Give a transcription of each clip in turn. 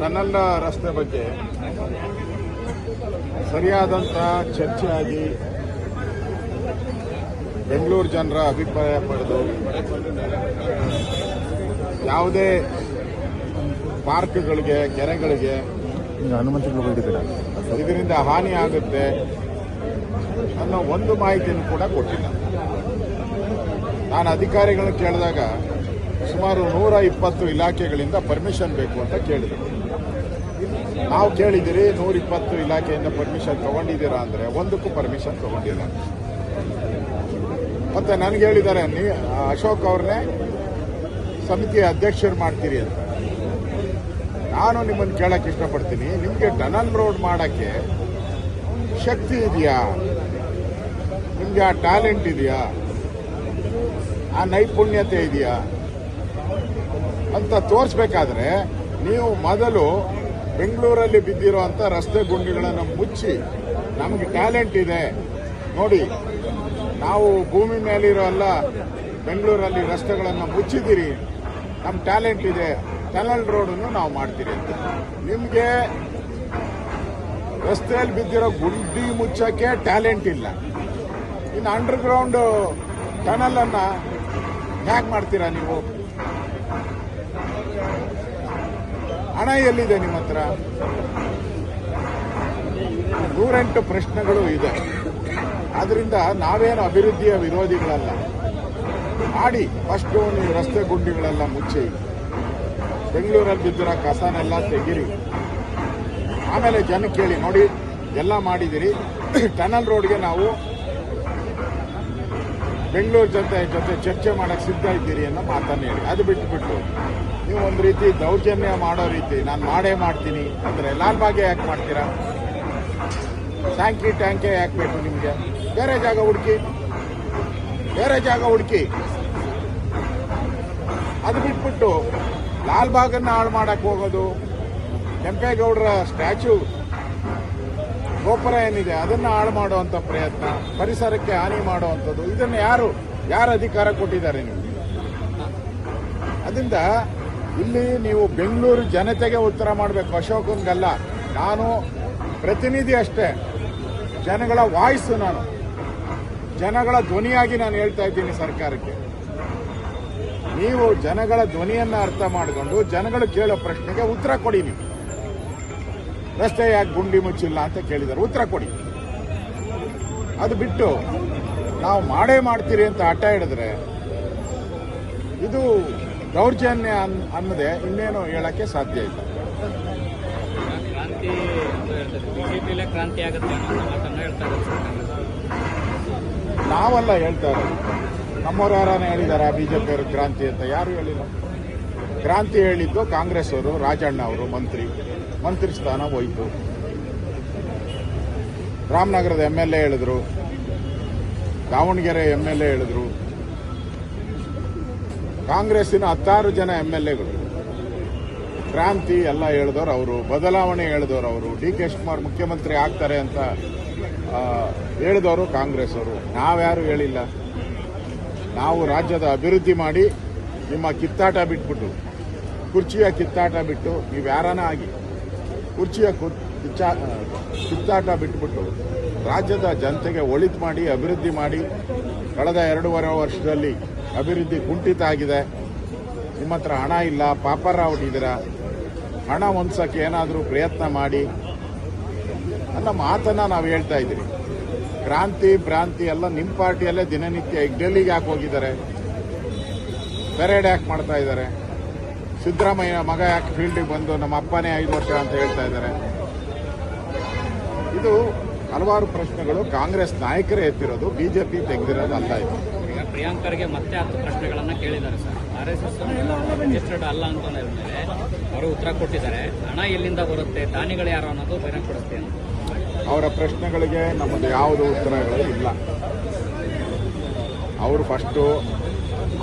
Tunnel ರಸ್ತೆ ಬಗ್ಗೆ ಸರಿಯಾದಂಥ ಚರ್ಚೆ ಆಗಿ ಬೆಂಗಳೂರು ಜನರ ಅಭಿಪ್ರಾಯ ಪಡೆದು ಯಾವುದೇ ಪಾರ್ಕ್ಗಳಿಗೆ ಕೆರೆಗಳಿಗೆ ಅನುಮತಿಗಳು ಇದರಿಂದ ಹಾನಿ ಆಗುತ್ತೆ ಅನ್ನೋ ಒಂದು ಮಾಹಿತಿಯನ್ನು ಕೂಡ ಕೊಟ್ಟಿಲ್ಲ. ನಾನು ಅಧಿಕಾರಿಗಳನ್ನು ಕೇಳಿದಾಗ ಸುಮಾರು ನೂರ ಇಪ್ಪತ್ತು ಇಲಾಖೆಗಳಿಂದ ಪರ್ಮಿಷನ್ ಬೇಕು ಅಂತ ಕೇಳಿದೆ. ನಾವು ಕೇಳಿದ್ದೀರಿ ನೂರಿಪ್ಪತ್ತು ಇಲಾಖೆಯಿಂದ ಪರ್ಮಿಷನ್ ತಗೊಂಡಿದ್ದೀರಾ ಅಂದರೆ ಒಂದಕ್ಕೂ ಪರ್ಮಿಷನ್ ತಗೊಂಡಿಲ್ಲ. ಮತ್ತೆ ನನಗೆ ಹೇಳಿದ್ದಾರೆ, ನೀ, ಅಶೋಕ್ ಅವ್ರನ್ನೇ ಸಮಿತಿ ಅಧ್ಯಕ್ಷರು ಮಾಡ್ತೀರಿ ಅಂತ. ನಾನು ನಿಮ್ಮನ್ನು ಕೇಳಕ್ಕೆ ಇಷ್ಟಪಡ್ತೀನಿ. ನಿಮಗೆ ಟನಲ್ ರೋಡ್ ಮಾಡೋಕ್ಕೆ ಶಕ್ತಿ ಇದೆಯಾ? ನಿಮಗೆ ಆ ಟ್ಯಾಲೆಂಟ್ ಇದೆಯಾ? ಆ ನೈಪುಣ್ಯತೆ ಇದೆಯಾ? ಅಂತ ತೋರಿಸ್ಬೇಕಾದ್ರೆ ನೀವು ಮೊದಲು ಬೆಂಗಳೂರಲ್ಲಿ ಬಿದ್ದಿರುವಂಥ ರಸ್ತೆ ಗುಂಡಿಗಳನ್ನು ಮುಚ್ಚಿ ನಮಗೆ ಟ್ಯಾಲೆಂಟ್ ಇದೆ. ನೋಡಿ, ನಾವು ಭೂಮಿ ಮೇಲಿರೋ ಎಲ್ಲ ಬೆಂಗಳೂರಲ್ಲಿ ರಸ್ತೆಗಳನ್ನು ಮುಚ್ಚಿದ್ದೀರಿ. ನಮ್ಮ ಟ್ಯಾಲೆಂಟ್ ಇದೆ. ಟನಲ್ ರೋಡನ್ನು ನಾವು ಮಾಡ್ತೀರಿ ನಿಮಗೆ ರಸ್ತೆಯಲ್ಲಿ ಬಿದ್ದಿರೋ ಗುಂಡಿ ಮುಚ್ಚೋಕ್ಕೆ ಟ್ಯಾಲೆಂಟ್ ಇಲ್ಲ. ಇನ್ನು ಅಂಡರ್ಗ್ರೌಂಡ್ ಟನಲನ್ನು ಹ್ಯಾಕ್ ಮಾಡ್ತೀರಾ ನೀವು? ಹಣ ಎಲ್ಲಿದೆ ನಿಮ್ಮ ಹತ್ರ? ನೂರೆಂಟು ಪ್ರಶ್ನೆಗಳು ಇದೆ. ಆದ್ರಿಂದ ನಾವೇನು ಅಭಿವೃದ್ಧಿಯ ವಿರೋಧಿಗಳಲ್ಲ. ಮಾಡಿ ಫಸ್ಟು ನೀವು ರಸ್ತೆ ಗುಂಡಿಗಳೆಲ್ಲ ಮುಚ್ಚಿ. ಬೆಂಗಳೂರಲ್ಲಿ ಬಿದ್ದಿರೋ ಕಸನೆಲ್ಲ ತೆಗೀರಿ. ಆಮೇಲೆ ಜನ ಕೇಳಿ, ನೋಡಿ, ಎಲ್ಲ ಮಾಡಿದಿರಿ. ಟನಲ್ ರೋಡ್ಗೆ ನಾವು ಬೆಂಗಳೂರು ಜನತೆ ಜೊತೆ ಚರ್ಚೆ ಮಾಡಕ್ಕೆ ಸಿದ್ಧ ಇದ್ದೀರಿ ಅನ್ನೋ ಮಾತನ್ನು ಹೇಳಿ. ಅದು ಬಿಟ್ಬಿಟ್ಟು. ನೀವು ಒಂದು ರೀತಿ ದೌರ್ಜನ್ಯ ಮಾಡೋ ರೀತಿ, ನಾನು ಮಾಡೇ ಮಾಡ್ತೀನಿ, ಅಂದರೆ ಬಾಗೆ ಯಾಕೆ ಮಾಡ್ತೀರಾ? ಟ್ಯಾಂಕಿ, ಟ್ಯಾಂಕೆ ಯಾಕೆ ಬೇಕು ನಿಮಗೆ? ಬೇರೆ ಜಾಗ ಹುಡುಕಿ, ಬೇರೆ ಜಾಗ ಹುಡುಕಿ. ಅದು ಬಿಟ್ಬಿಟ್ಟು ಲಾಲ್ಬಾಗನ್ನು ಹಾಳು ಮಾಡಕ್ಕೆ ಹೋಗೋದು, ಕೆಂಪೇಗೌಡರ ಸ್ಟ್ಯಾಚ್ಯೂ, ಗೋಪುರ ಏನಿದೆ, ಅದನ್ನ ಹಾಳು ಮಾಡುವಂತ ಪ್ರಯತ್ನ, ಪರಿಸರಕ್ಕೆ ಹಾನಿ ಮಾಡುವಂಥದ್ದು, ಇದನ್ನು ಯಾರು ಯಾರು ಅಧಿಕಾರ ಕೊಟ್ಟಿದ್ದಾರೆ ನಿಮಗೆ ಅದರಿಂದ ಇಲ್ಲಿ ನೀವು ಬೆಂಗಳೂರು ಜನತೆಗೆ ಉತ್ತರ ಮಾಡಬೇಕು. ಅಶೋಕನ್ಗಲ್ಲ. ನಾನು ಪ್ರತಿನಿಧಿ ಅಷ್ಟೇ. ಜನಗಳ ವಾಯ್ಸ್ ನಾನು. ಜನಗಳ ಧ್ವನಿಯಾಗಿ ನಾನು ಹೇಳ್ತಾ ಇದ್ದೀನಿ ಸರ್ಕಾರಕ್ಕೆ. ನೀವು ಜನಗಳ ಧ್ವನಿಯನ್ನು ಅರ್ಥ ಮಾಡಿಕೊಂಡು ಜನಗಳು ಕೇಳೋ ಪ್ರಶ್ನೆಗೆ ಉತ್ತರ ಕೊಡಿ ನೀವು. ರಸ್ತೆ ಯಾಕೆ ಗುಂಡಿ ಮುಚ್ಚಿಲ್ಲ ಅಂತ ಕೇಳಿದ್ದಾರೆ ಉತ್ತರ ಕೊಡಿ. ಅದು ಬಿಟ್ಟು ನಾವು ಮಾಡೇ ಮಾಡ್ತೀರಿ ಅಂತ ಹಠ ಹಿಡಿದ್ರೆ ಇದು ದೌರ್ಜನ್ಯ ಅನ್ ಅನ್ನದೆ ಇನ್ನೇನು ಹೇಳಕ್ಕೆ ಸಾಧ್ಯ ಇಲ್ಲ. ನಾವಲ್ಲ ಹೇಳ್ತಾ ಇರೋದು ನಮ್ಮವ್ರು ಯಾರನ್ನ ಹೇಳಿದಾರ ಬಿಜೆಪಿ ಅವರು ಕ್ರಾಂತಿ ಅಂತ? ಯಾರು ಹೇಳಿಲ್ಲ. ಕ್ರಾಂತಿ ಹೇಳಿದ್ದು ಕಾಂಗ್ರೆಸ್ ಅವರು ರಾಜಣ್ಣ ಅವರು ಮಂತ್ರಿ. ಮಂತ್ರಿ ಸ್ಥಾನ ಹೋಯ್ತು. ರಾಮನಗರದ ಎಂ ಎಲ್ ಎ ಹೇಳಿದ್ರು. ದಾವಣಗೆರೆ ಎಂ ಎಲ್ ಎ ಹೇಳಿದ್ರು. ಕಾಂಗ್ರೆಸ್ಸಿನ ಹತ್ತಾರು ಜನ ಎಂ ಎಲ್ ಎಗಳು. ಕ್ರಾಂತಿ ಎಲ್ಲ ಹೇಳಿದವರು ಅವರು, ಬದಲಾವಣೆ ಹೇಳಿದವರು ಅವರು, ಡಿ ಕೆ ಶಿವಕುಮಾರ್ ಮುಖ್ಯಮಂತ್ರಿ ಆಗ್ತಾರೆ ಅಂತ ಹೇಳಿದವರು ಕಾಂಗ್ರೆಸ್ ಅವರು. ನಾವ್ಯಾರು ಹೇಳಿಲ್ಲ. ನಾವು ರಾಜ್ಯದ ಅಭಿವೃದ್ಧಿ ಮಾಡಿ, ನಿಮ್ಮ ಕಿತ್ತಾಟ ಬಿಟ್ಬಿಟ್ಟು, ಕುರ್ಚಿಯ ಕಿತ್ತಾಟ ಬಿಟ್ಟು, ನೀವು ಯಾರನ ಆಗಿ, ಕುರ್ಚಿಯ ಕಿತ್ತಾಟ ಬಿಟ್ಬಿಟ್ಟು, ರಾಜ್ಯದ ಜನತೆಗೆ ಒಳಿತು ಮಾಡಿ, ಅಭಿವೃದ್ಧಿ ಮಾಡಿ, ಕಳೆದ ಎರಡೂವರೆ ವರ್ಷದಲ್ಲಿ ಅಭಿವೃದ್ಧಿ ಕುಂಠಿತ ಆಗಿದೆ. ನಿಮ್ಮ ಹತ್ರ ಹಣ ಇಲ್ಲ ಪಾಪರ ಹೊಟ್ಟಿದ್ದೀರಾ ಹಣ ಹೊಂದ್ಸಕ್ಕೆ ಏನಾದರೂ ಪ್ರಯತ್ನ ಮಾಡಿ. ಅನ್ನೋ ಮಾತನ್ನ ನಾವು ಹೇಳ್ತಾ ಇದ್ದೀರಿ ಕ್ರಾಂತಿ, ಭ್ರಾಂತಿ ಎಲ್ಲ ನಿಮ್ಮ ಪಾರ್ಟಿಯಲ್ಲೇ ದಿನನಿತ್ಯ ಈಗ ಡೆಲ್ಲಿಗೆ ಯಾಕೆ ಹೋಗಿದ್ದಾರೆ? ಪೆರೇಡ್ ಯಾಕೆ ಮಾಡ್ತಾ ಇದ್ದಾರೆ? ಸಿದ್ದರಾಮಯ್ಯ ಮಗ ಯಾಕೆ ಫೀಲ್ಡಿಗೆ ಬಂದು ನಮ್ಮ ಅಪ್ಪನೇ ಐದು ವರ್ಷ ಅಂತ ಹೇಳ್ತಾ ಇದ್ದಾರೆ? ಇದು ಹಲವಾರು ಪ್ರಶ್ನೆಗಳು ಕಾಂಗ್ರೆಸ್ ನಾಯಕರೇ ಎತ್ತಿರೋದು, ಬಿಜೆಪಿ ತೆಗೆದಿರೋದು ಅಂತ ಇದು. ಪ್ರಿಯಾಂಕರ್ಗೆ ಮತ್ತೆ ಹತ್ತು ಪ್ರಶ್ನೆಗಳನ್ನು ಕೇಳಿದ್ದಾರೆ sir. R S S registered ಅಲ್ಲ ಅಂತ ಮೇಲೆ ಅವರು ಉತ್ತರ ಕೊಟ್ಟಿದ್ದಾರೆ. ಹಣ ಎಲ್ಲಿಂದ ಬರುತ್ತೆ, ದಾನಿಗಳು ಯಾರು ಅನ್ನೋದು ಅಂತ. ಅವರ ಪ್ರಶ್ನೆಗಳಿಗೆ ನಮ್ಮದು ಯಾವುದು ಉತ್ತರಗಳು ಇಲ್ಲ. ಅವರು ಫಸ್ಟು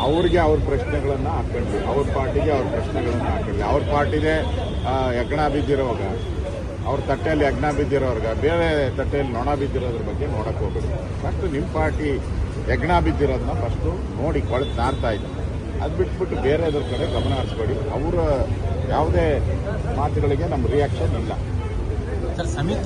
ಅವ್ರಿಗೆ ಅವ್ರ ಪ್ರಶ್ನೆಗಳನ್ನು ಹಾಕೊಂಡ್ವಿ ಅವ್ರ ಪಾರ್ಟಿಗೆ ಅವ್ರ ಪ್ರಶ್ನೆಗಳನ್ನು ಹಾಕೊಂಡ್ವಿ ಅವ್ರ ಪಾರ್ಟಿಗೆ ಯಜ್ಞ ಬಿದ್ದಿರೋವಾಗ, ಅವ್ರ ತಟ್ಟೆಯಲ್ಲಿ ಯಜ್ಞ ಬಿದ್ದಿರೋರ್ಗ ಬೇರೆ ತಟ್ಟೆಯಲ್ಲಿ ನೊಣ ಬಿದ್ದಿರೋದ್ರ ಬಗ್ಗೆ ನೋಡಕ್ಕೆ ಹೋಗ್ಬೇಕು. ಫಸ್ಟ್ ನಿಮ್ಮ ಪಾರ್ಟಿ ಯಜ್ಞ ಬಿದ್ದಿರೋದನ್ನ ಫಸ್ಟು ನೋಡಿ ಕೊಳೆತು ನಾರ್ತಾ ಇದ್ದಾರೆ ಅದು ಬಿಟ್ಬಿಟ್ಟು ಬೇರೆದ್ರ ಕಡೆ ಗಮನ ಹರಿಸ್ಬೇಡಿ. ಅವರ ಯಾವುದೇ ಮಾತುಗಳಿಗೆ ನಮ್ಮ ರಿಯಾಕ್ಷನ್ ಇಲ್ಲ. ಸರ್